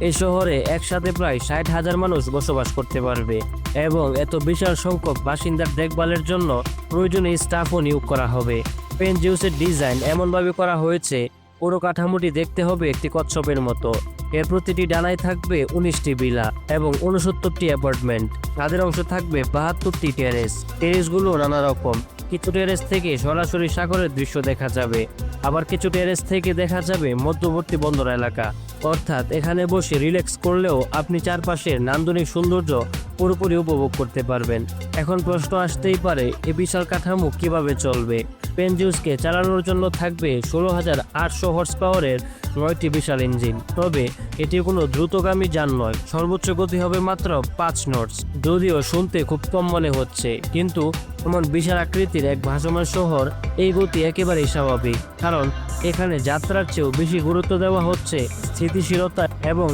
এই শহরে একসাথে প্রায় ষাট হাজার মানুষ বসবাস করতে পারবে এবং এত বিশাল সংখ্যক বাসিন্দার দেখভালের জন্য প্রয়োজনীয় স্টাফও নিয়োগ করা হবে। পেনজিউসের ডিজাইন এমনভাবে করা হয়েছে, পুরো কাঠামোটি দেখতে হবে একটি কচ্ছপের মতো। এর প্রতিটি ডানায় থাকবে উনিশটি বিলা এবং উনসত্তরটি অ্যাপার্টমেন্ট। তাদের অংশ থাকবে বাহাত্তরটি টেরেস। টেরেসগুলো নানা রকম। কিছু টেরেস থেকে সরাসরি সাগরের দৃশ্য দেখা যাবে। আবার কিছু টেরেস থেকে দেখা যাবে মধ্যবর্তী বন্দর এলাকা। অর্থাৎ এখানে বসে রিল্যাক্স করলেও আপনি চারপাশের নান্দনিক সৌন্দর্য পুরোপুরি উপভোগ করতে পারবেন। এখন প্রশ্ন আসতেই পারে, এ বিশাল কাঠামো কীভাবে চলবে? পেনজিউসকে চালানোর জন্য থাকবে ষোলো হাজার আটশো হর্স পাওয়ারের নয়টি বিশাল ইঞ্জিন। তবে এটি কোনো দ্রুতগামী যান নয়, সর্বোচ্চ গতি হবে মাত্র পাঁচ নটস। যদিও শুনতে খুব কম মনে হচ্ছে, কিন্তু এমন বিশাল আকৃতির এক ভাসমান শহর, এই গতি একেবারেই স্বাভাবিক। কারণ এখানে যাত্রার চেয়েও বেশি গুরুত্ব দেওয়া হচ্ছে স্থিতিশীলতা এবং